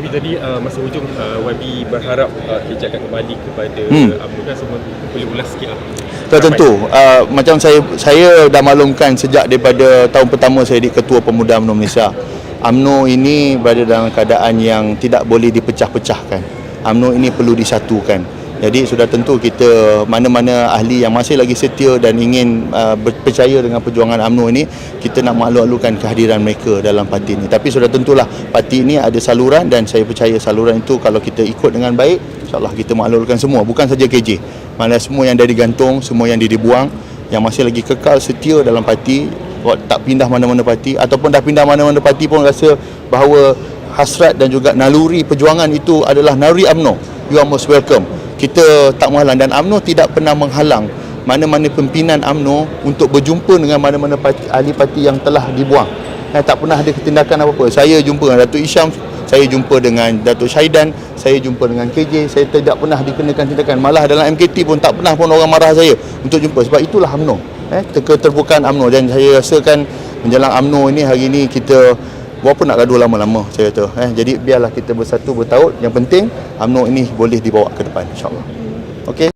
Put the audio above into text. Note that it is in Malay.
Tapi tadi uh, masa hujung uh, YB berharap uh, ejakan kembali kepada Hmm. UMNO kan semua boleh ulas sikit lah. Tak tentu uh, macam saya saya dah maklumkan sejak daripada tahun pertama saya jadi ketua pemuda UMNO Malaysia. UMNO ini berada dalam keadaan yang tidak boleh dipecah-pecahkan. UMNO ini perlu disatukan. Jadi sudah tentu kita mana-mana ahli yang masih lagi setia dan ingin uh, percaya dengan perjuangan UMNO ini kita nak makluk-alukan kehadiran mereka dalam parti ini. Tapi sudah tentulah parti ini ada saluran dan saya percaya saluran itu kalau kita ikut dengan baik insyaAllah kita maklukkan semua. Bukan saja KJ mana semua yang dah digantung semua yang dibuang yang masih lagi kekal setia dalam parti tak pindah mana-mana parti ataupun dah pindah mana-mana parti pun rasa bahawa hasrat dan juga naluri perjuangan itu adalah naluri UMNO. You are most welcome kita tak menghalang. Dan UMNO tidak pernah menghalang mana-mana pimpinan UMNO untuk berjumpa dengan mana-mana parti, ahli parti yang telah dibuang. Dan tak pernah ada ketindakan apa-apa. Saya jumpa dengan Datuk Isham saya jumpa dengan Datuk Syaidan saya jumpa dengan KJ saya tidak pernah dikenakan tindakan. Malah dalam MKT pun tak pernah pun orang marah saya untuk jumpa. Sebab itulah UMNO eh keterbukaan UMNO. Dan saya rasakan menjelang UMNO ini hari ini kita Berapa nak gaduh lama-lama saya kata. Eh jadi biarlah kita bersatu bertaut. Yang penting UMNO ini boleh dibawa ke depan insyaallah. Okey